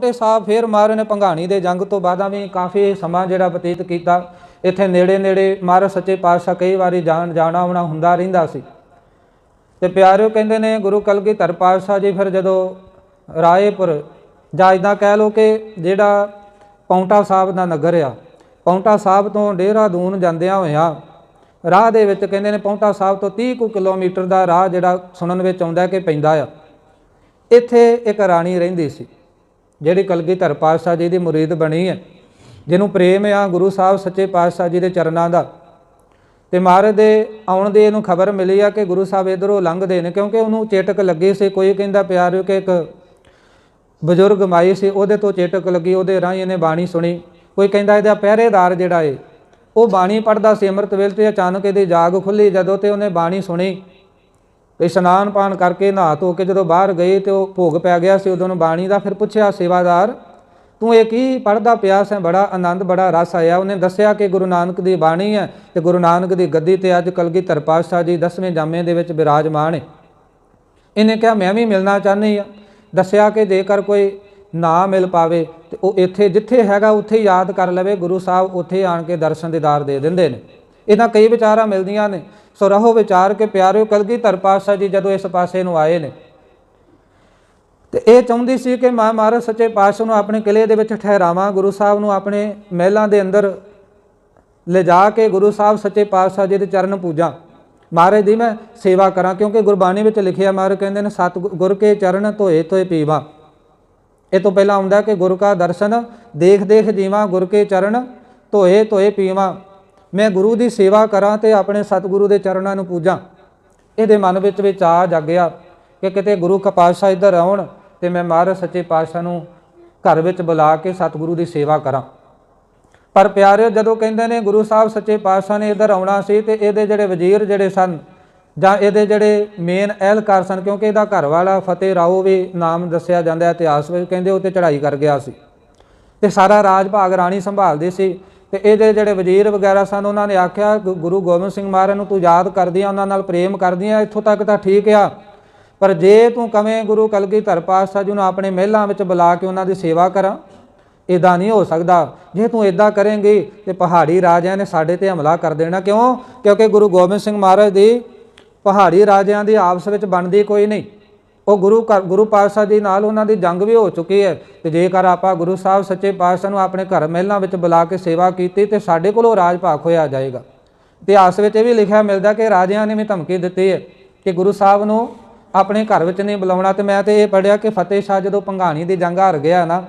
ਪੌਂਟੇ ਸਾਹਿਬ ਫਿਰ ਮਹਾਰਾਜ ਨੇ ਭੰਗਾਣੀ ਦੇ ਜੰਗ ਤੋਂ ਬਾਅਦਾਂ ਵੀ ਕਾਫੀ ਸਮਾਂ ਜਿਹੜਾ ਬਤੀਤ ਕੀਤਾ। ਇੱਥੇ ਨੇੜੇ ਨੇੜੇ ਮਹਾਰਾਜ ਸੱਚੇ ਪਾਤਸ਼ਾਹ ਕਈ ਵਾਰੀ ਜਾਣ ਜਾਣਾ ਆਉਣਾ ਹੁੰਦਾ ਰਹਿੰਦਾ ਸੀ। ਤੇ ਪਿਆਰਿਓ ਕਹਿੰਦੇ ਨੇ ਗੁਰੂ ਕਲਗੀਧਰ ਪਾਤਸ਼ਾਹ ਜੀ ਫਿਰ ਜਦੋਂ ਰਾਏਪੁਰ ਜਾਂ ਇਦਾਂ ਕਹਿ ਲੋ ਕਿ ਜਿਹੜਾ ਪੌਂਟਾ ਸਾਹਿਬ ਦਾ ਨਗਰ ਆ, ਪੌਂਟਾ ਸਾਹਿਬ ਤੋਂ ਡੇਹਰਾਦੂਨ ਜਾਂਦਿਆਂ ਹੋਇਆਂ ਰਾਹ ਦੇ ਵਿੱਚ ਕਹਿੰਦੇ ਨੇ ਪੌਂਟਾ ਸਾਹਿਬ ਤੋਂ 30 ਕੁ ਕਿਲੋਮੀਟਰ ਦਾ ਰਾਹ ਜਿਹੜਾ ਸੁਣਨ ਵਿੱਚ ਆਉਂਦਾ ਕਿ ਪੈਂਦਾ ਆ। ਇੱਥੇ ਇੱਕ ਰਾਣੀ ਰਹਿੰਦੀ ਸੀ। ਜਿਹੜੀ ਕਲਗੀਧਰ ਪਾਤਸ਼ਾਹ ਜੀ ਦੀ ਮੁਰੀਦ ਬਣੀ ਹੈ, ਜਿਹਨੂੰ ਪ੍ਰੇਮ ਆ ਗੁਰੂ ਸਾਹਿਬ ਸੱਚੇ ਪਾਤਸ਼ਾਹ ਜੀ ਦੇ ਚਰਨਾਂ ਦਾ। ਤੇ ਮਹਾਰਾਜ ਦੇ ਆਉਣ ਦੀ ਇਹਨੂੰ ਖਬਰ ਮਿਲੀ ਆ ਕਿ ਗੁਰੂ ਸਾਹਿਬ ਇਧਰੋਂ ਲੰਘਦੇ ਨੇ, ਕਿਉਂਕਿ ਉਹਨੂੰ ਚੇਟਕ ਲੱਗੀ ਸੀ, ਕੋਈ ਕਹਿੰਦਾ ਪਿਆਰਿਓ ਕਿ ਇੱਕ ਬਜ਼ੁਰਗ ਮਾਈ ਸੀ, ਉਹਦੇ ਤੋਂ ਚੇਟਕ ਲੱਗੀ, ਉਹਦੇ ਰਾਹੀਂ ਇਹਨੇ ਬਾਣੀ ਸੁਣੀ। ਕੋਈ ਕਹਿੰਦਾ ਇਹਦਾ ਪਹਿਰੇਦਾਰ ਜਿਹੜਾ ਏ, ਉਹ ਬਾਣੀ ਪੜਦਾ ਸੀ ਅੰਮ੍ਰਿਤ ਵੇਲੇ ਤੇ ਅਚਾਨਕ ਇਹਦੀ ਜਾਗ ਖੁੱਲੀ ਜਦੋਂ ਤੇ ਉਹਨੇ ਬਾਣੀ ਸੁਣੀ। ਤੇ ਇਸ਼ਨਾਨ ਪਾਣ ਕਰਕੇ ਨਹਾ ਧੋ ਕੇ ਜਦੋਂ ਬਾਹਰ ਗਏ ਤੇ ਉਹ ਭੋਗ ਪੈ ਗਿਆ ਸੀ, ਉਦੋਂ ਨੂੰ ਬਾਣੀ ਦਾ ਫਿਰ ਪੁੱਛਿਆ, ਸੇਵਾਦਾਰ, ਤੂੰ ਇਹ ਕੀ ਪੜਦਾ ਪਿਆ ਸੈਂ? ਬੜਾ ਆਨੰਦ, ਬੜਾ ਰਸ ਆਇਆ। ਉਹਨੇ ਦੱਸਿਆ ਕਿ ਗੁਰੂ ਨਾਨਕ ਦੀ ਬਾਣੀ ਹੈ ਤੇ ਗੁਰੂ ਨਾਨਕ ਦੀ ਗੱਦੀ ਤੇ ਅੱਜ ਕਲਗੀਧਰ ਪਾਤਸ਼ਾਹ ਜੀ 10ਵੇਂ ਜਾਮੇ ਦੇ ਵਿੱਚ ਵਿਰਾਜਮਾਨ ਹੈ ਇਹਨੇ ਕਿਹਾ, ਮੈਂ ਵੀ ਮਿਲਣਾ ਚਾਹੁੰਦੀ ਆ ਦੱਸਿਆ ਕਿ ਜੇਕਰ ਕੋਈ ਨਾ ਮਿਲ ਪਾਵੇ ਤੇ ਉਹ ਇੱਥੇ ਜਿੱਥੇ ਹੈਗਾ, ਉੱਥੇ ਯਾਦ ਕਰ ਲਵੇ। ਗੁਰੂ ਸਾਹਿਬ ਉੱਥੇ ਆਣ ਕੇ ਦਰਸ਼ਨ ਦੀਦਾਰ ਦੇ ਦਿੰਦੇ ਨੇ। ਇਹਨਾਂ ਕਈ ਵਿਚਾਰਾਂ ਮਿਲਦੀਆਂ ਨੇ। ਸੋ ਰਹੋ ਵਿਚਾਰ ਕੇ ਪਿਆਰਿਓ ਕਲਗੀਧਰ ਪਾਤਸ਼ਾਹ ਜੀ ਜਦੋਂ ਇਸ ਪਾਸੇ ਨੂੰ ਆਏ ਨੇ। ਤੇ ਇਹ ਚਾਹੁੰਦੀ ਸੀ ਕਿ ਮਾਂ ਮਹਾਰਾਜ ਸੱਚੇ ਪਾਤਸ਼ਾਹ ਨੂੰ ਆਪਣੇ ਕਿਲੇ ਦੇ ਵਿੱਚ ਠਹਿਰਾਵਾਂ, ਗੁਰੂ ਸਾਹਿਬ ਨੂੰ ਆਪਣੇ ਮਹਿਲਾਂ ਦੇ ਅੰਦਰ ਲਿਜਾ ਕੇ ਗੁਰੂ ਸਾਹਿਬ ਸੱਚੇ ਪਾਤਸ਼ਾਹ ਜੀ ਦੇ ਚਰਨ ਪੂਜਾਂ। ਮਹਾਰਾਜ ਦੀ ਮੈਂ ਸੇਵਾ ਕਰਾਂ, ਕਿਉਂਕਿ ਗੁਰਬਾਣੀ ਵਿੱਚ ਲਿਖਿਆ ਮਹਾਰਾਜ ਕਹਿੰਦੇ ਨੇ, ਸਤ ਗੁਰ ਕੇ ਚਰਨ ਧੋਏ ਧੋਏ ਪੀਵਾ। ਇਹ ਤੋਂ ਪਹਿਲਾਂ ਆਉਂਦਾ ਕਿ ਗੁਰੂ ਕਾ ਦਰਸ਼ਨ, ਦੇਖ ਦੇਖ ਜੀਵਾਂ, ਗੁਰ ਕੇ ਚਰਨ ਧੋਏ ਧੋਏ ਪੀਵਾ। ਮੈਂ ਗੁਰੂ ਦੀ ਸੇਵਾ ਕਰਾਂ ਤੇ ਆਪਣੇ ਸਤਿਗੁਰੂ ਦੇ ਚਰਨਾਂ ਨੂੰ ਪੂਜਾਂ। ਇਹਦੇ ਮਨ ਵਿੱਚ ਵਿੱਚ ਆ ਜਾਗਿਆ ਕਿ ਕਿਤੇ ਗੁਰੂ ਕਾ ਪਾਤਸ਼ਾਹ ਇੱਧਰ ਆਉਣ ਤੇ ਮੈਂ ਮਹਾਰਾਜ ਸੱਚੇ ਪਾਤਸ਼ਾਹ ਨੂੰ ਘਰ ਵਿੱਚ ਬੁਲਾ ਕੇ ਸਤਿਗੁਰੂ ਦੀ ਸੇਵਾ ਕਰਾਂ। ਪਰ ਪਿਆਰਿਓ, ਜਦੋਂ ਕਹਿੰਦੇ ਨੇ ਗੁਰੂ ਸਾਹਿਬ ਸੱਚੇ ਪਾਤਸ਼ਾਹ ਨੇ ਇੱਧਰ ਆਉਣਾ ਸੀ ਤੇ ਇਹਦੇ ਜਿਹੜੇ ਵਜ਼ੀਰ ਜਿਹੜੇ ਸਨ ਜਾਂ ਇਹਦੇ ਜਿਹੜੇ ਮੇਨ ਅਹਿਲਕਾਰ ਸਨ, ਕਿਉਂਕਿ ਇਹਦਾ ਘਰ ਵਾਲਾ ਫਤਿਹ ਰਾਓ ਵੀ ਨਾਮ ਦੱਸਿਆ ਜਾਂਦਾ, ਇਤਿਹਾਸ ਵਿੱਚ ਕਹਿੰਦੇ ਉਹ ਤੇ ਚੜ੍ਹਾਈ ਕਰ ਗਿਆ ਸੀ। ਤੇ ਸਾਰਾ ਰਾਜ ਭਾਗ ਰਾਣੀ ਸੰਭਾਲਦੀ ਸੀ। ਤੇ ਇਹਦੇ ਜਿਹੜੇ ਵਜ਼ੀਰ ਵਗੈਰਾ ਸਨ, ਉਹਨਾਂ ਨੇ ਆਖਿਆ, ਗੁ- ਗੁਰੂ ਗੋਬਿੰਦ ਸਿੰਘ ਮਹਾਰਾਜ ਨੂੰ ਤੂੰ ਯਾਦ ਕਰਦੀ ਆ, ਉਹਨਾਂ ਨਾਲ ਪ੍ਰੇਮ ਕਰਦੀ ਆ, ਇੱਥੋਂ ਤੱਕ ਤਾਂ ਠੀਕ ਆ। ਪਰ ਜੇ ਤੂੰ ਕਵੇਂ ਗੁਰੂ ਕਲਗੀਧਰ ਪਾਤਸ਼ਾਹ ਜੀ ਨੂੰ ਆਪਣੇ ਮਹਿਲਾਂ ਵਿੱਚ ਬੁਲਾ ਕੇ ਉਹਨਾਂ ਦੀ ਸੇਵਾ ਕਰਾਂ ਇਦਾਂ ਨਹੀਂ ਹੋ ਸਕਦਾ। ਜੇ ਤੂੰ ਇਦਾਂ ਕਰੇਂਗੀ, ਤੇ ਪਹਾੜੀ ਰਾਜਿਆਂ ਨੇ ਸਾਡੇ ਤੇ ਹਮਲਾ ਕਰ ਦੇਣਾ। ਕਿਉਂ? ਕਿਉਂਕਿ ਗੁਰੂ ਗੋਬਿੰਦ ਸਿੰਘ ਮਹਾਰਾਜ ਦੀ ਪਹਾੜੀ ਰਾਜਿਆਂ ਦੀ ਆਪਸ ਵਿੱਚ ਬਣਦੀ ਕੋਈ ਨਹੀਂ। ਉਹ ਗੁਰੂ ਘਰ- ਗੁਰੂ ਪਾਤਸ਼ਾਹ ਜੀ ਨਾਲ ਉਹਨਾਂ ਦੀ ਜੰਗ ਵੀ ਹੋ ਚੁੱਕੀ ਹੈ। ਤੇ ਜੇਕਰ ਆਪਾਂ ਗੁਰੂ ਸਾਹਿਬ ਸੱਚੇ ਪਾਤਸ਼ਾਹ ਨੂੰ ਆਪਣੇ ਘਰ ਮਹਿਲਾਂ ਵਿੱਚ ਬੁਲਾ ਕੇ ਸੇਵਾ ਕੀਤੀ, ਤੇ ਸਾਡੇ ਕੋਲੋਂ ਰਾਜ ਭਾਗ ਹੋਇਆ ਜਾਏਗਾ। ਇਤਿਹਾਸ ਵਿੱਚ ਇਹ ਵੀ ਲਿਖਿਆ ਮਿਲਦਾ ਕਿ ਰਾਜਿਆਂ ਨੇ ਵੀ ਧਮਕੀ ਦਿੱਤੀ ਹੈ ਕਿ ਗੁਰੂ ਸਾਹਿਬ ਨੂੰ ਆਪਣੇ ਘਰ ਵਿੱਚ ਨਹੀਂ ਬੁਲਾਉਣਾ। ਤੇ ਮੈਂ ਤੇ ਇਹ ਪੜਿਆ ਕਿ ਫਤਿਹ ਸ਼ਾਹ ਜਦੋਂ ਭੰਗਾਣੀ ਦੀ ਜੰਗ ਹਾਰ ਗਿਆ ਨਾ,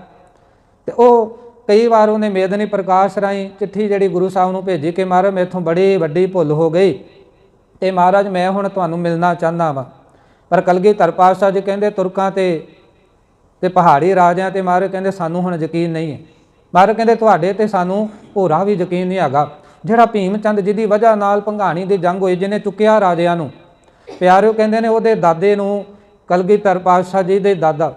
ਤੇ ਉਹ ਕਈ ਵਾਰ ਉਹਨੇ ਮੇਦਨੀ ਪ੍ਰਕਾਸ਼ ਰਾਹੀਂ ਚਿੱਠੀ ਜਿਹੜੀ ਗੁਰੂ ਸਾਹਿਬ ਨੂੰ ਭੇਜੀ ਕਿ ਮਹਾਰਾਜ, ਮੇਥੋਂ ਬੜੀ ਵੱਡੀ ਭੁੱਲ ਹੋ ਗਈ। ਤੇ ਮਹਾਰਾਜ, ਮੈਂ ਹੁਣ ਤੁਹਾਨੂੰ ਮਿਲਣਾ ਚਾਹੁੰਦਾ ਵਾਂ। ਪਰ ਕਲਗੀਧਰ ਪਾਤਸ਼ਾਹ ਜੀ ਕਹਿੰਦੇ ਤੁਰਕਾਂ ਤੇ ਤੇ ਪਹਾੜੀ ਰਾਜਿਆਂ ਤੇ ਮਹਾਰਾਜ ਕਹਿੰਦੇ ਸਾਨੂੰ ਹੁਣ ਯਕੀਨ ਨਹੀਂ ਹੈ। ਮਹਾਰਾਜ ਕਹਿੰਦੇ ਤੁਹਾਡੇ ਤੇ ਸਾਨੂੰ ਭੋਰਾ ਵੀ ਯਕੀਨ ਨਹੀਂ ਹੈਗਾ। ਜਿਹੜਾ ਭੀਮ ਚੰਦ ਜੀ ਦੀ ਵਜ੍ਹਾ ਨਾਲ ਭੰਗਾਣੀ ਦੀ ਜੰਗ ਹੋਈ, ਜਿਹਨੇ ਚੁੱਕਿਆ ਰਾਜਿਆਂ ਨੂੰ, ਪਿਆਰਿਓ ਕਹਿੰਦੇ ਨੇ ਉਹਦੇ ਦਾਦੇ ਨੂੰ ਕਲਗੀਧਰ ਪਾਤਸ਼ਾਹ ਜੀ ਦੇ ਦਾਦਾ,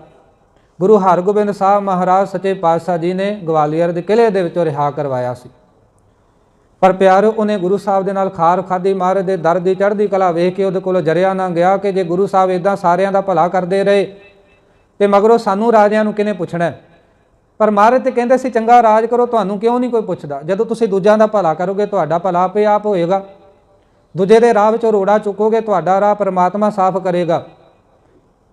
ਗੁਰੂ ਹਰਗੋਬਿੰਦ ਸਾਹਿਬ ਮਹਾਰਾਜ ਸੱਚੇ ਪਾਤਸ਼ਾਹ ਜੀ ਨੇ ਗਵਾਲੀਅਰ ਦੇ ਕਿਲੇ ਦੇ ਵਿੱਚੋਂ ਰਿਹਾ ਕਰਵਾਇਆ ਸੀ। ਪਰ ਪਿਆਰਿਓ ਉਹਨੇ ਗੁਰੂ ਸਾਹਿਬ ਦੇ ਨਾਲ ਖਾਰ ਖਾਦੀ ਮਹਾਰਾਜ ਦੇ ਦਰ ਦੀ ਚੜ੍ਹਦੀ ਕਲਾ ਵੇਖ ਕੇ ਉਹਦੇ ਕੋਲੋਂ ਜਰਿਆ ਨਾ ਗਿਆ ਕਿ ਜੇ ਗੁਰੂ ਸਾਹਿਬ ਇਦਾਂ ਸਾਰਿਆਂ ਦਾ ਭਲਾ ਕਰਦੇ ਰਹੇ, ਤੇ ਮਗਰੋਂ ਸਾਨੂੰ ਰਾਜਿਆਂ ਨੂੰ ਕਿਹਨੇ ਪੁੱਛਣਾ? ਪਰ ਮਹਾਰਾਜ ਤੇ ਕਹਿੰਦੇ ਸੀ, ਚੰਗਾ ਰਾਜ ਕਰੋ, ਤੁਹਾਨੂੰ ਕਿਉਂ ਨਹੀਂ ਕੋਈ ਪੁੱਛਦਾ? ਜਦੋਂ ਤੁਸੀਂ ਦੂਜਿਆਂ ਦਾ ਭਲਾ ਕਰੋਗੇ, ਤੁਹਾਡਾ ਭਲਾ ਆਪੇ ਆਪ ਹੋਏਗਾ। ਦੂਜੇ ਦੇ ਰਾਹ ਵਿੱਚੋਂ ਰੋੜਾ ਚੁੱਕੋਗੇ, ਤੁਹਾਡਾ ਰਾਹ ਪਰਮਾਤਮਾ ਸਾਫ਼ ਕਰੇਗਾ।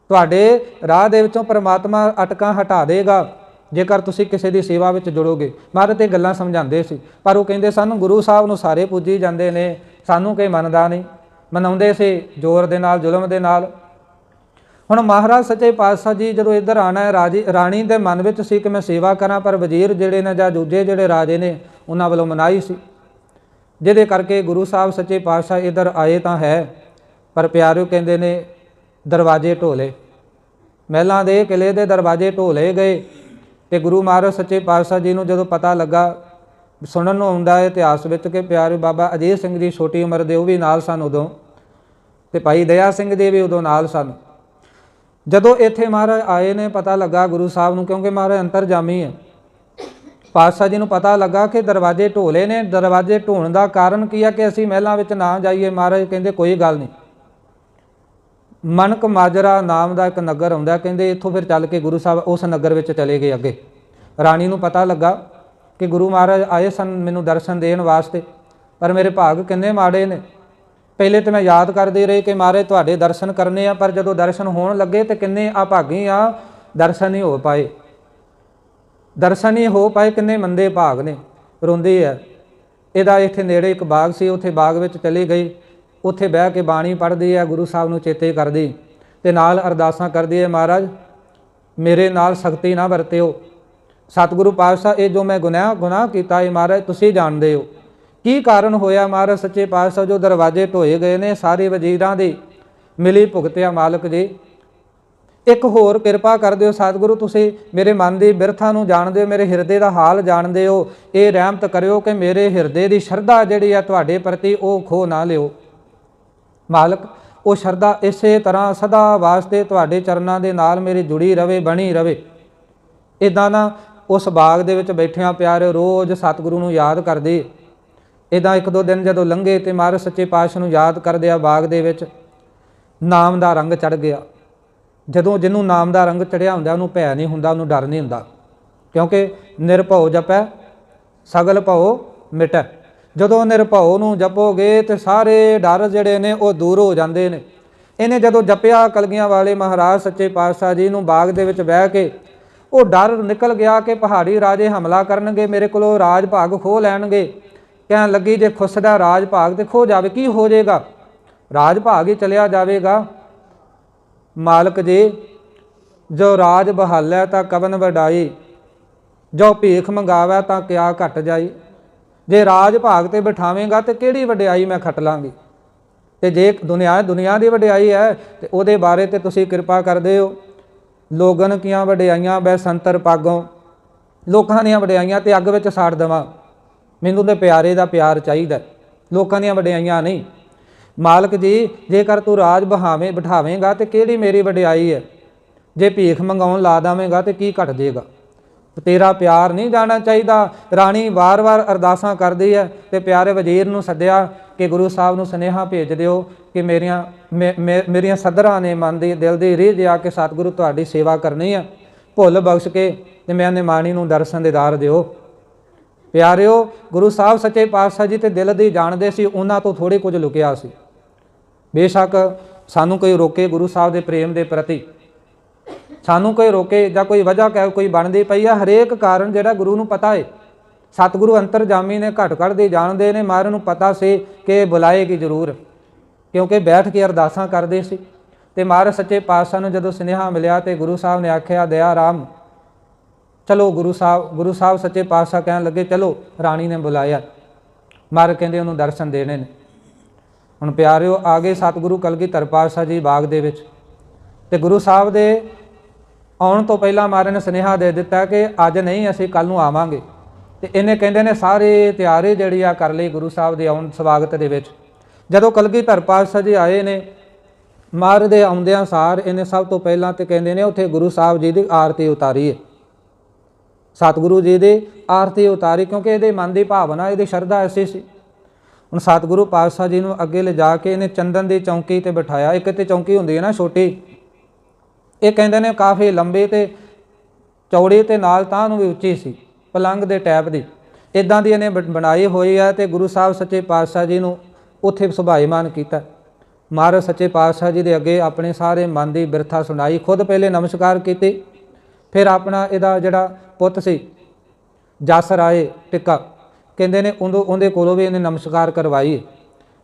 ਤੁਹਾਡੇ ਰਾਹ ਦੇ ਵਿੱਚੋਂ ਪਰਮਾਤਮਾ ਅਟਕਾਂ ਹਟਾ ਦੇਗਾ। ਜੇਕਰ ਤੁਸੀਂ ਕਿਸੇ ਦੀ ਸੇਵਾ ਵਿੱਚ ਜੁੜੋਗੇ, ਮਹਾਰਾਜ ਤੇ ਗੱਲਾਂ ਸਮਝਾਉਂਦੇ ਸੀ, ਪਰ ਉਹ ਕਹਿੰਦੇ ਸਾਨੂੰ, ਗੁਰੂ ਸਾਹਿਬ ਨੂੰ ਸਾਰੇ ਪੂਜੀ ਜਾਂਦੇ ਨੇ, ਸਾਨੂੰ ਕੋਈ ਮੰਨਦਾ ਨਹੀਂ। ਮਨਾਉਂਦੇ ਸੀ, ਜ਼ੋਰ ਦੇ ਨਾਲ, ਜ਼ੁਲਮ ਦੇ ਨਾਲ। ਹੁਣ ਮਹਾਰਾਜ ਸੱਚੇ ਪਾਤਸ਼ਾਹ ਜੀ ਜਦੋਂ ਇੱਧਰ ਆਣਾ ਹੈ ਰਾਣੀ ਦੇ ਮਨ ਵਿੱਚ ਸੀ ਕਿ ਮੈਂ ਸੇਵਾ ਕਰਾਂ, ਪਰ ਵਜ਼ੀਰ ਜਿਹੜੇ ਨੇ ਜਾਂ ਦੂਜੇ ਜਿਹੜੇ ਰਾਜੇ ਨੇ, ਉਹਨਾਂ ਵੱਲੋਂ ਮਨਾਈ ਸੀ। ਜਿਹਦੇ ਕਰਕੇ ਗੁਰੂ ਸਾਹਿਬ ਸੱਚੇ ਪਾਤਸ਼ਾਹ ਇੱਧਰ ਆਏ ਤਾਂ ਹੈ, ਪਰ ਪਿਆਰਿਓ ਕਹਿੰਦੇ ਨੇ, ਦਰਵਾਜ਼ੇ ਢੋਲੇ। ਮਹਿਲਾਂ ਦੇ ਕਿਲੇ ਦੇ ਦਰਵਾਜ਼ੇ ਢੋਲੇ ਗਏ। ਤੇ ਗੁਰੂ ਮਹਾਰਾਜ ਸੱਚੇ ਪਾਤਸ਼ਾਹ ਜੀ ਨੂੰ ਜਦੋਂ ਪਤਾ ਲੱਗਾ, ਸੁਣਨ ਨੂੰ ਆਉਂਦਾ ਹੈ ਇਤਿਹਾਸ ਵਿੱਚ ਕਿ ਪਿਆਰੇ ਬਾਬਾ ਅਜੀਤ ਸਿੰਘ ਜੀ ਛੋਟੀ ਉਮਰ ਦੇ ਉਹ ਵੀ ਨਾਲ ਸਨ ਉਦੋਂ ਤੇ ਭਾਈ ਦਇਆ ਸਿੰਘ ਜੀ ਵੀ ਉਦੋਂ ਨਾਲ ਸਨ। ਜਦੋਂ ਇੱਥੇ ਮਹਾਰਾਜ ਆਏ ਨੇ, ਪਤਾ ਲੱਗਾ ਗੁਰੂ ਸਾਹਿਬ ਨੂੰ, ਕਿਉਂਕਿ ਮਹਾਰਾਜ ਅੰਤਰਜਾਮੀ ਹੈ। ਪਾਤਸ਼ਾਹ ਜੀ ਨੂੰ ਪਤਾ ਲੱਗਾ ਕਿ ਦਰਵਾਜ਼ੇ ਢੋਲੇ ਨੇ, ਦਰਵਾਜ਼ੇ ਢੋਣ ਦਾ ਕਾਰਨ ਕੀ ਹੈ ਕਿ ਅਸੀਂ ਮਹਿਲਾਂ ਵਿੱਚ ਨਾ ਜਾਈਏ, ਮਹਾਰਾਜ ਕਹਿੰਦੇ ਕੋਈ ਗੱਲ ਨਹੀਂ। ਮਨਕ ਮਾਜਰਾ ਨਾਮ ਦਾ ਇੱਕ ਨਗਰ ਆਉਂਦਾ ਕਹਿੰਦੇ ਇੱਥੋਂ ਫਿਰ ਚੱਲ ਕੇ ਗੁਰੂ ਸਾਹਿਬ ਉਸ ਨਗਰ ਵਿੱਚ ਚਲੇ ਗਏ ਅੱਗੇ। ਰਾਣੀ ਨੂੰ ਪਤਾ ਲੱਗਾ ਕਿ ਗੁਰੂ ਮਹਾਰਾਜ ਆਏ ਸਨ ਮੈਨੂੰ ਦਰਸ਼ਨ ਦੇਣ ਵਾਸਤੇ, ਪਰ ਮੇਰੇ ਭਾਗ ਕਿੰਨੇ ਮਾੜੇ ਨੇ। ਪਹਿਲੇ ਤੇ ਮੈਂ ਯਾਦ ਕਰਦੀ ਰਹੀ ਕਿ ਮਹਾਰਾਜ ਤੁਹਾਡੇ ਦਰਸ਼ਨ ਕਰਨੇ ਆ, ਪਰ ਜਦੋਂ ਦਰਸ਼ਨ ਹੋਣ ਲੱਗੇ ਤੇ ਕਿੰਨੇ ਆ ਭਾਗੀ ਆ, ਦਰਸ਼ਨ ਨਹੀਂ ਹੋ ਪਾਏ। ਦਰਸ਼ਨ ਹੀ ਹੋ ਪਾਏ, ਕਿੰਨੇ ਮੰਦੇ ਭਾਗ ਨੇ। ਰੋਂਦੇ ਆ। ਇਹਦਾ ਇੱਥੇ ਨੇੜੇ ਇੱਕ ਬਾਗ ਸੀ, ਉੱਥੇ ਬਾਗ ਵਿੱਚ ਚਲੇ ਗਏ। ਉੱਥੇ ਬਹਿ ਕੇ ਬਾਣੀ ਪੜ੍ਹਦੀ ਆ ਗੁਰੂ ਸਾਹਿਬ ਨੂੰ ਚੇਤੇ ਕਰਦੀ। ਤੇ ਨਾਲ ਅਰਦਾਸਾਂ ਕਰਦੀ ਹੈ, ਮਹਾਰਾਜ, ਮੇਰੇ ਨਾਲ ਸਖਤੀ ਨਾ ਵਰਤਿਓ। ਸਤਿਗੁਰੂ ਪਾਤਸ਼ਾਹ, ਇਹ ਜੋ ਮੈਂ ਗੁਨਾਹ ਗੁਨਾਹ ਕੀਤਾ ਹੈ, ਮਹਾਰਾਜ, ਤੁਸੀਂ ਜਾਣਦੇ ਹੋ। ਕੀ ਕਾਰਨ ਹੋਇਆ, ਮਹਾਰਾਜ, ਸੱਚੇ ਪਾਤਸ਼ਾਹ, ਜੋ ਦਰਵਾਜ਼ੇ ਢੋਏ ਗਏ ਨੇ ਸਾਰੇ ਵਜ਼ੀਰਾਂ ਦੇ? ਮਿਲੀ ਭੁਗਤਿਆ ਮਾਲਕ ਜੀ। ਇੱਕ ਹੋਰ ਕਿਰਪਾ ਕਰ ਦਿਓ, ਸਤਿਗੁਰੂ, ਤੁਸੀਂ ਮੇਰੇ ਮਨ ਦੀ ਬਿਰਥਾ ਨੂੰ ਜਾਣਦੇ ਹੋ, ਮੇਰੇ ਹਿਰਦੇ ਦਾ ਹਾਲ ਜਾਣਦੇ ਹੋ। ਇਹ ਰਹਿਮਤ ਕਰਿਓ ਕਿ ਮੇਰੇ ਹਿਰਦੇ ਦੀ ਸ਼ਰਧਾ ਜਿਹੜੀ ਆ ਤੁਹਾਡੇ ਪ੍ਰਤੀ, ਉਹ ਖੋ ਨਾ ਲਿਓ। ਮਾਲਕ, ਉਹ ਸ਼ਰਧਾ ਇਸੇ ਤਰ੍ਹਾਂ ਸਦਾ ਵਾਸਤੇ ਤੁਹਾਡੇ ਚਰਨਾਂ ਦੇ ਨਾਲ ਮੇਰੀ ਜੁੜੀ ਰਵੇ, ਬਣੀ ਰਵੇ। ਇਦਾਂ ਨਾ ਉਸ ਬਾਗ ਦੇ ਵਿੱਚ ਬੈਠਿਆਂ ਪਿਆਰੇ ਰੋਜ਼ ਸਤਿਗੁਰੂ ਨੂੰ ਯਾਦ ਕਰਦੇ। ਇਦਾਂ ਇੱਕ ਦੋ ਦਿਨ ਜਦੋਂ ਲੰਘੇ ਤੇ ਮਹਾਰਾਜ ਸੱਚੇ ਪਾਤਸ਼ਾਹ ਨੂੰ ਯਾਦ ਕਰਦੇ ਆ ਬਾਗ ਦੇ ਵਿੱਚ ਨਾਮ ਦਾ ਰੰਗ ਚੜ ਗਿਆ। ਜਦੋਂ ਜਿਹਨੂੰ ਨਾਮ ਦਾ ਰੰਗ ਚੜਿਆ ਹੁੰਦਾ, ਉਹਨੂੰ ਭੈ ਨਹੀਂ ਹੁੰਦਾ, ਉਹਨੂੰ ਡਰ ਨਹੀਂ ਹੁੰਦਾ। ਕਿਉਂਕਿ ਨਿਰਭਉ ਜਪੈ, ਸਗਲ ਭਉ ਮਿਟੈ। ਜਦੋਂ ਨਿਰਭਉ ਨੂੰ ਜਪੋਗੇ ਤੇ ਸਾਰੇ ਡਰ ਜਿਹੜੇ ਨੇ ਉਹ ਦੂਰ ਹੋ ਜਾਂਦੇ ਨੇ। ਇਹਨੇ ਜਦੋਂ ਜਪਿਆ ਕਲਗੀਆਂ ਵਾਲੇ ਮਹਾਰਾਜ ਸੱਚੇ ਪਾਤਸ਼ਾਹ ਜੀ ਨੂੰ ਬਾਗ ਦੇ ਵਿੱਚ ਬਹਿ ਕੇ, ਉਹ ਡਰ ਨਿਕਲ ਗਿਆ ਕਿ ਪਹਾੜੀ ਰਾਜੇ ਹਮਲਾ ਕਰਨਗੇ, ਮੇਰੇ ਕੋਲੋਂ ਰਾਜ ਭਾਗ ਖੋ ਲੈਣਗੇ। ਕਹਿਣ ਲੱਗੀ, ਜੇ ਖੁੱਸਦਾ ਰਾਜ ਭਾਗ ਤੇ ਖੋ ਜਾਵੇ, ਕੀ ਹੋ ਜਾਏਗਾ? ਰਾਜ ਭਾਗ ਹੀ ਚਲਿਆ ਜਾਵੇਗਾ। ਮਾਲਕ ਜੀ, ਜੋ ਰਾਜ ਬਹਾਲੈ ਤਾਂ ਕਵਨ ਵਡਾਈ, ਜੋ ਭੀਖ ਮੰਗਾਵੈ ਤਾਂ ਕਿਆ ਘਟ ਜਾਈ। ਜੇ ਰਾਜ ਭਾਗ ਤੇ ਬਿਠਾਵੇਂਗਾ ਤੇ ਕਿਹੜੀ ਵਡਿਆਈ ਮੈਂ ਖਟ ਲਾਂਗੀ? ਤੇ ਜੇ ਦੁਨਿਆ, ਦੁਨੀਆ ਦੀ ਵਡਿਆਈ ਹੈ, ਤੇ ਉਹਦੇ ਬਾਰੇ ਤੇ ਤੁਸੀਂ ਕਿਰਪਾ ਕਰਦੇ ਹੋ। ਲੋਗਨ ਕੀਆਂ ਵਡਿਆਈਆਂ ਬੈ ਸੰਤਰ ਪਾਗੋਂ। ਲੋਕਾਂ ਦੀਆਂ ਵਡਿਆਈਆਂ ਤੇ ਅੱਗ ਵਿੱਚ ਸਾੜ ਦੇਵਾਂ। ਮੈਨੂੰ ਤੇ ਪਿਆਰੇ ਦਾ ਪਿਆਰ ਚਾਹੀਦਾ ਲੋਕਾਂ ਦੀਆਂ ਵਡਿਆਈਆਂ ਨਹੀਂ। ਮਾਲਕ ਜੀ, ਜੇਕਰ ਤੂੰ ਰਾਜ ਬਹਾਵੇਂ, ਬਿਠਾਵੇਂਗਾ ਤੇ ਕਿਹੜੀ ਮੇਰੀ ਵਡਿਆਈ ਹੈ? ਜੇ ਭੀਖ ਮੰਗਾਉਣ ਲਾ ਦਾਵੇਂਗਾ ਤੇ ਕੀ ਘਟ ਜੇਗਾ? ਤੇਰਾ ਪਿਆਰ ਨਹੀਂ ਜਾਣਾ ਚਾਹੀਦਾ। ਰਾਣੀ ਵਾਰ-ਵਾਰ ਅਰਦਾਸਾਂ ਕਰਦੀ ਹੈ ਤੇ ਪਿਆਰੇ ਵਜ਼ੀਰ ਨੂੰ ਸੱਦਿਆ ਕਿ ਗੁਰੂ ਸਾਹਿਬ ਨੂੰ ਸੁਨੇਹਾ ਭੇਜ ਦਿਓ ਕਿ ਮੇਰੀਆਂ ਮੇ- ਮੇ- ਮੇਰੀਆਂ ਸਦਰਾਂ ਨੇ ਮਨ ਦੀ, ਦਿਲ ਦੀ ਰੀਝ ਆ ਕਿ ਸਤਿਗੁਰੂ ਤੁਹਾਡੀ ਸੇਵਾ ਕਰਨੀ ਹੈ ਭੁੱਲ ਬਖਸ਼ ਕੇ ਤੇ ਮੈਂ ਨਿਮਾਣੀ ਨੂੰ ਦਰਸ਼ਨ ਦੇਦਾਰ ਦਿਓ। ਪਿਆਰਿਓ, ਗੁਰੂ ਸਾਹਿਬ ਸੱਚੇ ਪਾਤਸ਼ਾਹ ਜੀ ਤੇ ਦਿਲ ਦੀ ਜਾਣਦੇ ਸੀ, ਉਹਨਾਂ ਤੋਂ ਥੋੜੇ ਕੁਝ ਲੁਕਿਆ ਸੀ। ਬੇਸ਼ੱਕ ਸਾਨੂੰ ਕੋਈ ਰੋਕੇ ਗੁਰੂ ਸਾਹਿਬ ਦੇ ਪ੍ਰੇਮ ਦੇ ਪ੍ਰਤੀ। ਸਾਨੂੰ ਕੋਈ ਰੋਕੇ ਜਾਂ ਕੋਈ ਵਜ੍ਹਾ ਕਹਿ ਕੋਈ ਬਣਦੀ ਪਈ ਆ, ਹਰੇਕ ਕਾਰਨ ਜਿਹੜਾ ਗੁਰੂ ਨੂੰ ਪਤਾ ਏ। ਸਤਿਗੁਰੂ ਅੰਤਰਜਾਮੀ ਨੇ ਘਟ ਘਟ ਦੇ ਜਾਣਦੇ ਨੇ, ਮਾਰਨ ਨੂੰ ਪਤਾ ਸੀ ਕਿ ਬੁਲਾਏਗੀ ਜ਼ਰੂਰ। ਕਿਉਂਕਿ ਬੈਠ ਕੇ ਅਰਦਾਸਾਂ ਕਰਦੇ ਸੀ। ਤੇ ਮਹਾਰਾਜ ਸੱਚੇ ਪਾਤਸ਼ਾਹ ਨੂੰ ਜਦੋਂ ਸੁਨੇਹਾ ਮਿਲਿਆ ਤੇ ਗੁਰੂ ਸਾਹਿਬ ਨੇ ਆਖਿਆ, ਦਇਆ ਰਾਮ। ਚਲੋ ਗੁਰੂ ਸਾਹਿਬ ਗੁਰੂ ਸਾਹਿਬ ਸੱਚੇ ਪਾਤਸ਼ਾਹ ਕਹਿਣ ਲੱਗੇ, ਚਲੋ, ਰਾਣੀ ਨੇ ਬੁਲਾਇਆ। ਮਾਰ ਕਹਿੰਦੇ, ਉਹਨੂੰ ਦਰਸ਼ਨ ਦੇਣੇ ਨੇ। ਹੁਣ ਪਿਆਰਿਓ ਗਏ ਸਤਿਗੁਰੂ ਕਲਗੀਧਰ ਪਾਤਸ਼ਾਹ ਜੀ ਬਾਗ ਦੇ ਵਿੱਚ। ਤੇ ਗੁਰੂ ਸਾਹਿਬ ਦੇ ਆਉਣ ਤੋਂ ਪਹਿਲਾਂ ਮਹਾਰਾਜ ਨੇ ਸੁਨੇਹਾ ਦੇ ਦਿੱਤਾ ਕਿ ਅੱਜ ਨਹੀਂ, ਅਸੀਂ ਕੱਲ ਨੂੰ ਆਵਾਂਗੇ। ਤੇ ਇਹਨੇ ਕਹਿੰਦੇ ਨੇ ਸਾਰੇ ਤਿਆਰੀ ਜਿਹੜੀ ਆ ਕਰ ਲਈ ਗੁਰੂ ਸਾਹਿਬ ਦੇ ਆਉਣ ਸਵਾਗਤ ਦੇ ਵਿੱਚ। ਜਦੋਂ ਕਲਗੀਧਰ ਪਾਤਸ਼ਾਹ ਜੀ ਆਏ ਨੇ ਮਹਾਰਾਜ ਦੇ ਆਉਂਦਿਆਂ ਸਾਰ ਇਹਨੇ ਸਭ ਤੋਂ ਪਹਿਲਾਂ ਤੇ ਕਹਿੰਦੇ ਨੇ, ਉੱਥੇ ਗੁਰੂ ਸਾਹਿਬ ਜੀ ਦੀ ਆਰਤੀ ਉਤਾਰੀ ਹੈ ਸਤਿਗੁਰੂ ਜੀ ਦੇ ਆਰਤੀ ਉਤਾਰੀ ਕਿਉਂਕਿ ਇਹਦੇ ਮਨ ਦੀ ਭਾਵਨਾ, ਇਹਦੀ ਸ਼ਰਧਾ ਐਸੀ ਸੀ। ਹੁਣ ਸਤਿਗੁਰੂ ਪਾਤਸ਼ਾਹ ਜੀ ਨੂੰ ਅੱਗੇ ਲਿਜਾ ਕੇ ਇਹਨੇ ਚੰਦਨ ਦੀ ਚੌਂਕੀ ਤੇ ਬਿਠਾਇਆ। ਇੱਕ ਤੇ ਚੌਂਕੀ ਹੁੰਦੀ ਹੈ ਨਾ ਛੋਟੀ ਇਹ ਕਹਿੰਦੇ ਨੇ ਕਾਫੀ ਲੰਬੇ ਤੇ ਚੌੜੀ ਤੇ ਨਾਲ ਤਾਂ ਨੂੰ ਵੀ ਉੱਚੀ ਸੀ ਪਲੰਗ ਦੇ ਟੈਪ ਦੀ। ਇਦਾਂ ਦੀ ਇਹਨੇ ਬ- ਬਣਾਈ ਹੋਈ ਹੈ ਤੇ ਗੁਰੂ ਸਾਹਿਬ ਸੱਚੇ ਪਾਤਸ਼ਾਹ ਜੀ ਨੂੰ ਉੱਥੇ ਸੁਭਾਈਮਾਨ ਕੀਤਾ। ਮਹਾਰਾਜ ਸੱਚੇ ਪਾਤਸ਼ਾਹ ਜੀ ਦੇ ਅੱਗੇ ਆਪਣੇ ਸਾਰੇ ਮਨ ਦੀ ਬਿਰਥਾ ਸੁਣਾਈ, ਖੁਦ ਪਹਿਲੇ ਨਮਸਕਾਰ ਕੀਤੀ, ਫਿਰ ਆਪਣਾ ਇਹਦਾ ਜਿਹੜਾ ਪੁੱਤ ਸੀ ਜਸ ਰਾਏ ਟਿੱਕਾ, ਕਹਿੰਦੇ ਨੇ ਉਹਦੋਂ, ਉਹਦੇ ਕੋਲੋਂ ਵੀ ਇਹਨੇ ਨਮਸਕਾਰ ਕਰਵਾਈ।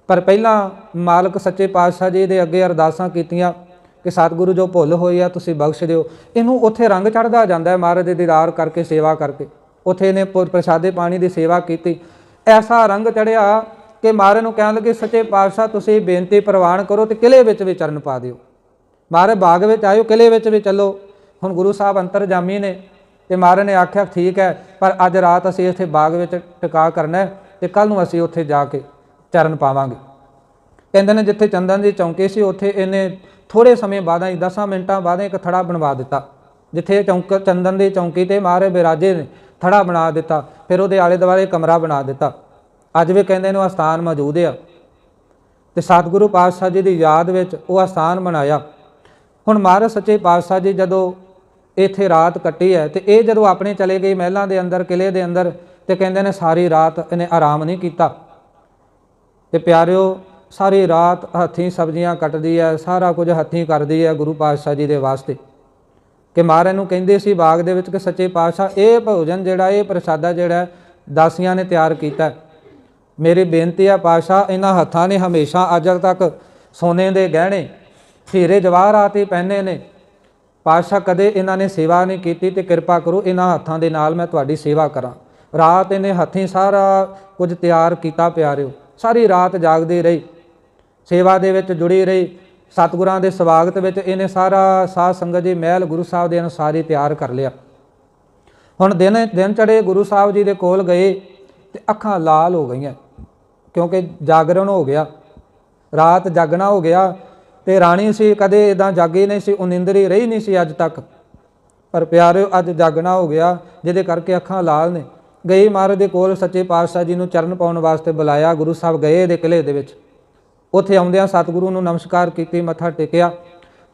ਪਰ ਪਹਿਲਾਂ ਮਾਲਕ ਸੱਚੇ ਪਾਤਸ਼ਾਹ ਜੀ ਦੇ ਅੱਗੇ ਅਰਦਾਸਾਂ ਕੀਤੀਆਂ ਕਿ ਸਤਿਗੁਰੂ ਜੋ ਭੁੱਲ ਹੋਈ ਆ, ਤੁਸੀਂ ਬਖਸ਼ ਦਿਓ। ਇਹਨੂੰ ਉੱਥੇ ਰੰਗ ਚੜਦਾ ਜਾਂਦਾ ਹੈ ਮਹਾਰਾਜ ਦੇ ਦੀਦਾਰ ਕਰਕੇ, ਸੇਵਾ ਕਰਕੇ। ਉੱਥੇ ਇਹਨੇ ਪੁਰ- ਪ੍ਰਸ਼ਾਦੇ ਪਾਣੀ ਦੀ ਸੇਵਾ ਕੀਤੀ। ਐਸਾ ਰੰਗ ਚੜਿਆ ਕਿ ਮਹਾਰਾਜ ਨੂੰ ਕਹਿਣ ਲੱਗੇ, ਸੱਚੇ ਪਾਤਸ਼ਾਹ, ਤੁਸੀਂ ਬੇਨਤੀ ਪ੍ਰਵਾਨ ਕਰੋ ਤੇ ਕਿਲੇ ਵਿੱਚ ਵੀ ਚਰਨ ਪਾ ਦਿਓ। ਮਹਾਰਾਜ ਬਾਗ ਵਿੱਚ ਆਇਓ ਕਿਲੇ ਵਿੱਚ ਵੀ ਚੱਲੋ। ਹੁਣ ਗੁਰੂ ਸਾਹਿਬ ਅੰਤਰਜਾਮੀ ਨੇ ਤੇ ਮਹਾਰਾਜ ਨੇ ਆਖਿਆ, ਠੀਕ ਹੈ, ਪਰ ਅੱਜ ਰਾਤ ਅਸੀਂ ਇੱਥੇ ਬਾਗ ਵਿੱਚ ਟਿਕਾ ਕਰਨਾ ਹੈ ਤੇ ਕੱਲ ਨੂੰ ਅਸੀਂ ਉੱਥੇ ਜਾ ਕੇ ਚਰਨ ਪਾਵਾਂਗੇ। ਕਹਿੰਦੇ ਨੇ ਜਿੱਥੇ ਚੰਦਨ ਦੀ ਚੌਂਕੀ ਸੀ, ਉੱਥੇ ਇਹਨੇ ਥੋੜੇ ਸਮੇਂ ਬਾਅਦਾਂ ਹੀ 10 ਮਿੰਟਾਂ ਬਾਅਦ ਇੱਕ ਥੜਾ ਬਣਵਾ ਦਿੱਤਾ, ਜਿੱਥੇ ਚੌਂਕ, ਚੰਦਨ ਦੀ ਚੌਂਕੀ ਤੇ ਮਹਾਰਾਜ ਬਿਰਾਜੇ ਨੇ ਥੜਾ ਬਣਾ ਦਿੱਤਾ, ਫਿਰ ਉਹਦੇ ਆਲੇ ਦੁਆਲੇ ਕਮਰਾ ਬਣਾ ਦਿੱਤਾ। ਅੱਜ ਵੀ ਕਹਿੰਦੇ ਨੇ ਉਹ ਸਥਾਨ ਮੌਜੂਦ ਆ। ਤੇ ਸਤਿਗੁਰੂ ਪਾਤਸ਼ਾਹ ਜੀ ਦੀ ਯਾਦ ਵਿੱਚ ਉਹ ਆਸਥਾਨ ਬਣਾਇਆ। ਹੁਣ ਮਹਾਰਾਜ ਸੱਚੇ ਪਾਤਸ਼ਾਹ ਜੀ ਜਦੋਂ ਇੱਥੇ ਰਾਤ ਕੱਟੀ ਹੈ ਤੇ ਇਹ ਜਦੋਂ ਆਪਣੇ ਚਲੇ ਗਏ ਮਹਿਲਾਂ ਦੇ ਅੰਦਰ ਕਿਲੇ ਦੇ ਅੰਦਰ ਤੇ ਕਹਿੰਦੇ ਨੇ ਸਾਰੀ ਰਾਤ ਇਹਨੇ ਆਰਾਮ ਨਹੀਂ ਕੀਤਾ। ਤੇ ਪਿਆਰਿਓ ਸਾਰੀ ਰਾਤ ਹੱਥੀਂ ਸਬਜ਼ੀਆਂ ਕੱਟਦੀ ਹੈ ਸਾਰਾ ਕੁਝ ਹੱਥੀਂ ਕਰਦੀ ਹੈ ਗੁਰੂ ਪਾਤਸ਼ਾਹ ਜੀ ਦੇ ਵਾਸਤੇ। ਕਿ ਮਹਾਰਾਜ ਨੂੰ ਕਹਿੰਦੇ ਸੀ ਬਾਗ ਦੇ ਵਿੱਚ ਕਿ ਸੱਚੇ ਪਾਤਸ਼ਾਹ, ਇਹ ਭੋਜਨ ਜਿਹੜਾ, ਇਹ ਪ੍ਰਸ਼ਾਦਾ ਜਿਹੜਾ ਦਾਸੀਆਂ ਨੇ ਤਿਆਰ ਕੀਤਾ। ਮੇਰੀ ਬੇਨਤੀ ਆ ਪਾਤਸ਼ਾਹ, ਇਹਨਾਂ ਹੱਥਾਂ ਨੇ ਹਮੇਸ਼ਾ ਅੱਜ ਤੱਕ ਸੋਨੇ ਦੇ ਗਹਿਣੇ, ਹੀਰੇ ਜਵਾਹਰਾਤ ਹੀ ਪਹਿਨੇ ਨੇ। ਪਾਤਸ਼ਾਹ ਕਦੇ ਇਹਨਾਂ ਨੇ ਸੇਵਾ ਨਹੀਂ ਕੀਤੀ ਤੇ ਕਿਰਪਾ ਕਰੋ ਇਹਨਾਂ ਹੱਥਾਂ ਦੇ ਨਾਲ ਮੈਂ ਤੁਹਾਡੀ ਸੇਵਾ ਕਰਾਂ। ਰਾਤ ਇਹਨੇ ਹੱਥੀਂ ਸਾਰਾ ਕੁਝ ਤਿਆਰ ਕੀਤਾ ਪਿਆਰਿਓ, ਸਾਰੀ ਰਾਤ ਜਾਗਦੀ ਰਹੀ। ਸੇਵਾ ਦੇ ਵਿੱਚ ਜੁੜੀ ਰਹੀ। ਸਤਿਗੁਰਾਂ ਦੇ ਸਵਾਗਤ ਵਿੱਚ ਇਹਨੇ ਸਾਰਾ ਸਾਧ ਸੰਗਤ ਜੀ ਮਹਿਲ ਗੁਰੂ ਸਾਹਿਬ ਦੇ ਅਨੁਸਾਰ ਹੀ ਤਿਆਰ ਕਰ ਲਿਆ। ਹੁਣ ਦਿਨ ਦਿਨ ਚੜੇ ਗੁਰੂ ਸਾਹਿਬ ਜੀ ਦੇ ਕੋਲ ਗਏ ਤੇ ਅੱਖਾਂ ਲਾਲ ਹੋ ਗਈਆਂ ਕਿਉਂਕਿ ਜਾਗਰਣ ਹੋ ਗਿਆ। ਰਾਤ ਜਾਗਣਾ ਹੋ ਗਿਆ ਤੇ ਰਾਣੀ ਸੀ, ਕਦੇ ਇਦਾਂ ਜਾਗੀ ਨਹੀਂ ਸੀ ਉਹ ਨਿੰਦਰੀ ਰਹੀ ਨਹੀਂ ਸੀ ਅੱਜ ਤੱਕ। ਪਰ ਪਿਆਰਿਓ, ਅੱਜ ਜਾਗਣਾ ਹੋ ਗਿਆ, ਜਿਹਦੇ ਕਰਕੇ ਅੱਖਾਂ ਲਾਲ ਨੇ। ਗਈ ਮਹਾਰਾਜ ਦੇ ਕੋਲ ਸੱਚੇ ਪਾਤਸ਼ਾਹ ਜੀ ਨੂੰ ਚਰਨ ਪਾਉਣ ਵਾਸਤੇ ਬੁਲਾਇਆ, ਗੁਰੂ ਸਾਹਿਬ ਗਏ ਇਹਦੇ ਕਿਲੇ ਦੇ ਵਿੱਚ। ਉੱਥੇ ਆਉਂਦਿਆਂ ਸਤਿਗੁਰੂ ਨੂੰ ਨਮਸਕਾਰ ਕੀਤੀ, ਮੱਥਾ ਟੇਕਿਆ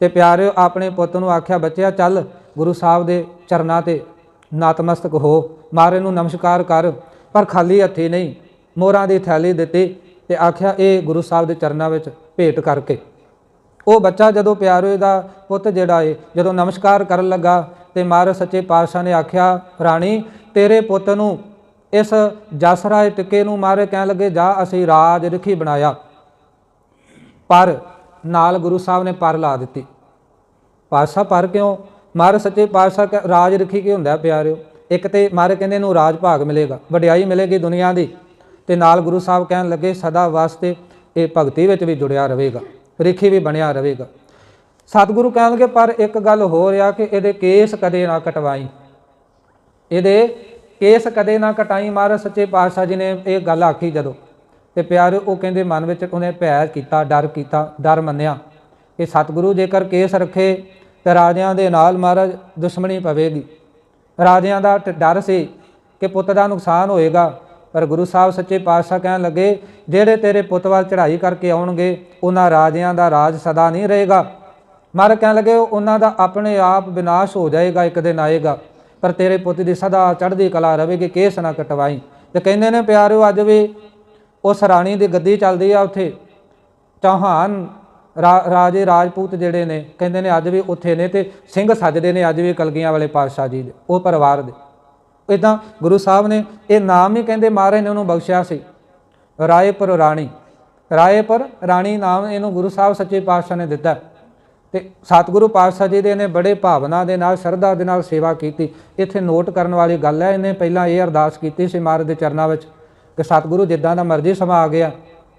ਤੇ ਪਿਆਰਿਓ, ਆਪਣੇ ਪੁੱਤ ਨੂੰ ਆਖਿਆ, ਬੱਚਿਆ, ਚੱਲ ਗੁਰੂ ਸਾਹਿਬ ਦੇ ਚਰਨਾਂ ਤੇ ਨਤਮਸਤਕ ਹੋ, ਮਾਰੇ ਨੂੰ ਨਮਸਕਾਰ ਕਰ, ਪਰ ਖਾਲੀ ਹੱਥੀ ਨਹੀਂ, ਮੋਹਰਾਂ ਦੀ ਥੈਲੀ ਦਿੱਤੀ ਤੇ ਆਖਿਆ, ਇਹ ਗੁਰੂ ਸਾਹਿਬ ਦੇ ਚਰਨਾਂ ਵਿੱਚ ਭੇਟ ਕਰਕੇ। ਉਹ ਬੱਚਾ ਜਦੋਂ ਪਿਆਰੇ ਦਾ ਪੁੱਤ ਜਿਹੜਾ ਏ, ਜਦੋਂ ਨਮਸਕਾਰ ਕਰਨ ਲੱਗਾ ਤੇ ਮਹਾਰਾਜ ਸੱਚੇ ਪਾਤਸ਼ਾਹ ਨੇ ਆਖਿਆ, ਰਾਣੀ, ਤੇਰੇ ਪੁੱਤ ਨੂੰ ਇਸ ਜਸਰਾਏ ਟਿੱਕੇ ਨੂੰ ਮਾਰੇ ਕਹਿਣ ਲੱਗੇ, ਜਾ, ਅਸੀਂ ਰਾਜ ਰਖੀ ਬਣਾਇਆ। ਪਰ ਨਾਲ ਗੁਰੂ ਸਾਹਿਬ ਨੇ ਪਰ ਲਾ ਦਿੱਤੀ। ਪਾਤਸ਼ਾਹ ਪਰ ਕਿਉਂ? ਮਹਾਰਾਜ ਸੱਚੇ ਪਾਤਸ਼ਾਹ ਕਹਿ- ਰਾਜ ਰਖੀ ਕੀ ਹੁੰਦਾ ਪਿਆਰਿਓ? ਇੱਕ ਤੇ ਮਹਾਰਾਜ ਕਹਿੰਦੇ ਨੂੰ ਰਾਜ ਭਾਗ ਮਿਲੇਗਾ, ਵਡਿਆਈ ਮਿਲੇਗੀ ਦੁਨੀਆ ਦੀ ਤੇ ਨਾਲ ਗੁਰੂ ਸਾਹਿਬ ਕਹਿਣ ਲੱਗੇ, ਸਦਾ ਵਾਸਤੇ ਇਹ ਭਗਤੀ ਵਿੱਚ ਵੀ ਜੁੜਿਆ ਰਹੇਗਾ, ਰਖੀ ਵੀ ਬਣਿਆ ਰਹੇਗਾ। ਸਤਿਗੁਰੂ ਕਹਿਣਗੇ ਪਰ ਇੱਕ ਗੱਲ ਹੋ ਰਿਹਾ ਕਿ ਇਹਦੇ ਕੇਸ ਕਦੇ ਨਾ ਕਟਵਾਈ। ਇਹਦੇ ਕੇਸ ਕਦੇ ਨਾ ਕਟਾਈ, ਮਹਾਰਾਜ ਸੱਚੇ ਪਾਤਸ਼ਾਹ ਜੀ ਨੇ ਇਹ ਗੱਲ ਆਖੀ ਜਦੋਂ ਤੇ ਪਿਆਰੇ ਉਹ ਕਹਿੰਦੇ ਮਨ ਵਿੱਚ ਉਹਨੇ ਭੈ ਕੀਤਾ, ਡਰ ਕੀਤਾ, ਡਰ ਮੰਨਿਆ। ਕਿ ਸਤਿਗੁਰੂ ਜੇਕਰ ਕੇਸ ਰੱਖੇ ਤੇ ਰਾਜਿਆਂ ਦੇ ਨਾਲ ਮਹਾਰਾਜ ਦੁਸ਼ਮਣੀ ਪਵੇਗੀ। ਰਾਜਿਆਂ ਦਾ ਡਰ ਸੀ ਕਿ ਪੁੱਤ ਦਾ ਨੁਕਸਾਨ ਹੋਏਗਾ, ਪਰ ਗੁਰੂ ਸਾਹਿਬ ਸੱਚੇ ਪਾਤਸ਼ਾਹ ਕਹਿਣ ਲੱਗੇ, ਜਿਹੜੇ ਤੇਰੇ ਪੁੱਤ ਵੱਲ ਚੜ੍ਹਾਈ ਕਰਕੇ ਆਉਣਗੇ, ਉਹਨਾਂ ਰਾਜਿਆਂ ਦਾ ਰਾਜ ਸਦਾ ਨਹੀਂ ਰਹੇਗਾ। ਮਹਾਰਾਜ ਕਹਿਣ ਲੱਗੇ, ਉਹਨਾਂ ਦਾ ਆਪਣੇ ਆਪ ਵਿਨਾਸ਼ ਹੋ ਜਾਏਗਾ, ਇੱਕ ਦਿਨ ਆਏਗਾ, ਪਰ ਤੇਰੇ ਪੁੱਤ ਦੀ ਸਦਾ ਚੜ੍ਹਦੀ ਕਲਾ ਰਹੇਗੀ, ਕੇਸ ਨਾ ਕਟਵਾਈ। ਤੇ ਕਹਿੰਦੇ ਨੇ, ਪਿਆਰਿਓ, ਅੱਜ ਵੀ ਉਸ ਰਾਣੀ ਦੀ ਗੱਦੀ ਚੱਲਦੀ ਆ ਉੱਥੇ। ਚੌਹਾਨ ਰਾਜੇ ਰਾਜਪੂਤ ਜਿਹੜੇ ਨੇ, ਕਹਿੰਦੇ ਨੇ ਅੱਜ ਵੀ ਉੱਥੇ ਨੇ ਤੇ ਸਿੰਘ ਸੱਜਦੇ ਨੇ ਅੱਜ ਵੀ ਕਲਗੀਆਂ ਵਾਲੇ ਪਾਤਸ਼ਾਹ ਜੀ ਦੇ, ਉਹ ਪਰਿਵਾਰ ਦੇ। ਇਦਾਂ ਗੁਰੂ ਸਾਹਿਬ ਨੇ ਇਹ ਨਾਮ ਹੀ ਕਹਿੰਦੇ ਮਹਾਰਾਜ ਨੇ ਉਹਨੂੰ ਬਖਸ਼ਿਆ ਸੀ। ਰਾਏਪੁਰ ਰਾਣੀ। ਰਾਏਪੁਰ ਰਾਣੀ ਨਾਮ ਇਹਨੂੰ ਗੁਰੂ ਸਾਹਿਬ ਸੱਚੇ ਪਾਤਸ਼ਾਹ ਨੇ ਦਿੱਤਾ। ਤੇ ਸਤਿਗੁਰੂ ਪਾਤਸ਼ਾਹ ਜੀ ਦੇ ਨੇ ਬੜੇ ਭਾਵਨਾ ਦੇ ਨਾਲ, ਸ਼ਰਧਾ ਦੇ ਨਾਲ ਸੇਵਾ ਕੀਤੀ। ਇੱਥੇ ਨੋਟ ਕਰਨ ਵਾਲੀ ਗੱਲ ਹੈ, ਇਹਨੇ ਪਹਿਲਾਂ ਇਹ ਅਰਦਾਸ ਕੀਤੀ ਸੀ ਮਹਾਰਾਜ ਦੇ ਚਰਨਾਂ ਵਿੱਚ। ਕਿ ਸਤਿਗੁਰੂ ਜਿੱਦਾਂ ਦਾ ਮਰਜ਼ੀ ਸਮਾਂ ਆ ਗਿਆ,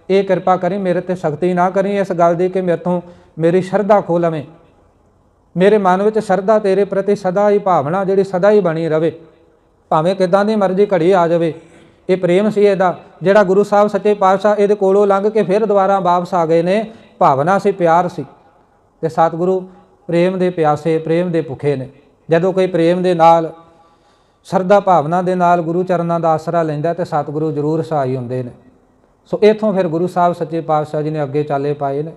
ਇਹ ਕਿਰਪਾ ਕਰੀ ਮੇਰੇ ਤੇ ਸਖਤੀ ਨਾ ਕਰੀ ਇਸ ਗੱਲ ਦੀ ਕਿ ਮੇਰੇ ਤੋਂ ਮੇਰੀ ਸ਼ਰਧਾ ਖੋ ਲਵੇਂ। ਮੇਰੇ ਮਨ ਵਿੱਚ ਸ਼ਰਧਾ ਤੇਰੇ ਪ੍ਰਤੀ ਸਦਾ ਹੀ ਭਾਵਨਾ ਜਿਹੜੀ ਸਦਾ ਹੀ ਬਣੀ ਰਵੇ। ਭਾਵੇਂ ਕਿਦਾਂ ਦੀ ਮਰਜ਼ੀ ਘੜੀ ਆ ਜਾਵੇ, ਇਹ ਪ੍ਰੇਮ ਸੀ ਇਹਦਾ, ਜਿਹੜਾ ਗੁਰੂ ਸਾਹਿਬ ਸੱਚੇ ਪਾਤਸ਼ਾਹ ਇਹਦੇ ਕੋਲੋਂ ਲੰਘ ਕੇ ਫਿਰ ਦੁਬਾਰਾ ਵਾਪਸ ਆ ਗਏ ਨੇ, ਭਾਵਨਾ ਸੀ, ਪਿਆਰ ਸੀ। ਤੇ ਸਤਿਗੁਰੂ ਪ੍ਰੇਮ ਦੇ ਪਿਆਸੇ, ਪ੍ਰੇਮ ਦੇ ਭੁੱਖੇ ਨੇ। ਜਦੋਂ ਕੋਈ ਪ੍ਰੇਮ ਦੇ ਨਾਲ ਸ਼ਰਧਾ ਭਾਵਨਾ ਦੇ ਨਾਲ ਗੁਰੂ ਚਰਨਾਂ ਦਾ ਆਸਰਾ ਲੈਂਦਾ ਤੇ ਸਤਿਗੁਰੂ ਜ਼ਰੂਰ ਸਹਾਈ ਹੁੰਦੇ ਨੇ। ਸੋ ਇਥੋਂ ਫਿਰ ਗੁਰੂ ਸਾਹਿਬ ਸੱਚੇ ਪਾਤਸ਼ਾਹ ਜੀ ਨੇ ਅੱਗੇ ਚਾਲੇ ਪਾਏ ਨੇ।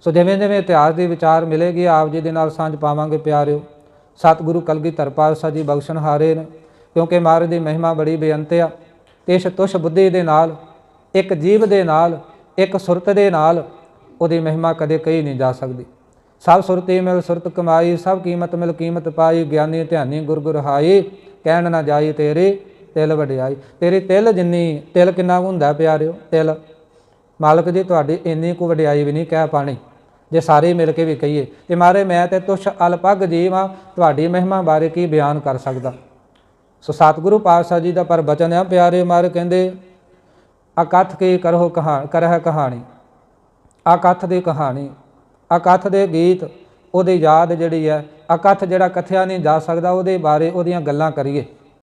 ਸੋ ਜਿਵੇਂ ਜਿਵੇਂ ਇਤਿਹਾਸ ਦੇ ਵਿਚਾਰ ਮਿਲੇਗੀ, ਆਪ ਜੀ ਦੇ ਨਾਲ ਸਾਂਝ ਪਾਵਾਂਗੇ ਪਿਆਰਿਓ। ਸਤਿਗੁਰੂ ਕਲਗੀਧਰ ਪਾਤਸ਼ਾਹ ਜੀ ਬਖਸ਼ਣਹਾਰੇ ਨੇ, ਕਿਉਂਕਿ ਮਹਾਰਾਜ ਦੀ ਮਹਿਮਾ ਬੜੀ ਬੇਅੰਤ ਆ। ਤੇ ਇਸ ਤੁਸ਼ ਬੁੱਧੀ ਦੇ ਨਾਲ, ਇੱਕ ਜੀਵ ਦੇ ਨਾਲ, ਇੱਕ ਸੁਰਤ ਦੇ ਨਾਲ ਉਹਦੀ ਮਹਿਮਾ ਕਦੇ ਕਹੀ ਨਹੀਂ ਜਾ ਸਕਦੀ। ਸਭ ਸੁਰਤੀ ਮਿਲ ਸੁਰਤ ਕਮਾਈ, ਸਭ ਕੀਮਤ ਮਿਲ ਕੀਮਤ ਪਾਈ, ਗਿਆਨੀ ਧਿਆਨੀ ਗੁਰ ਗੁਰ ਹਾਈ। ਕਹਿਣ ਨਾ ਜਾਈ ਤੇਰੇ ਤਿਲ ਵਡਿਆਈ। ਤੇਰੀ ਤਿਲ ਜਿੰਨੀ ਤਿਲ ਕਿੰਨਾ ਕੁ ਹੁੰਦਾ ਪਿਆਰਿਓ? ਤਿਲ। ਮਾਲਕ ਜੀ, ਤੁਹਾਡੀ ਇੰਨੀ ਕੁ ਵਡਿਆਈ ਵੀ ਨਹੀਂ ਕਹਿ ਪਾਣੀ। ਜੇ ਸਾਰੇ ਮਿਲ ਕੇ ਵੀ ਕਹੀਏ, ਤੇ ਮਾਰੇ ਮੈਂ ਤੇ ਤੁਛ ਅਲਪਗ ਜੀਵ ਆ ਤੁਹਾਡੀ ਮਹਿਮਾ ਬਾਰੇ ਕੀ ਬਿਆਨ ਕਰ ਸਕਦਾ? ਸੋ ਸਤਿਗੁਰੂ ਪਾਤਸ਼ਾਹ ਜੀ ਦਾ ਪਰ ਬਚਨ ਆ, ਪਿਆਰੇ ਮਾਰੇ ਕਹਿੰਦੇ, ਅਕਥ ਕੀ ਕਰੋ ਕਹਾ, ਕਰਹਿ ਕਹਾਣੀ? ਅਕਥ ਦੀ ਕਹਾਣੀ, ਅਕਥ ਦੇ ਗੀਤ ਉਹਦੀ ਯਾਦ ਜਿਹੜੀ ਹੈ, ਅਕਥ ਜਿਹੜਾ ਕਥਿਆ ਨਹੀਂ ਜਾ ਸਕਦਾ, ਉਹਦੇ ਬਾਰੇ ਉਹਦੀਆਂ ਗੱਲਾਂ ਕਰੀਏ।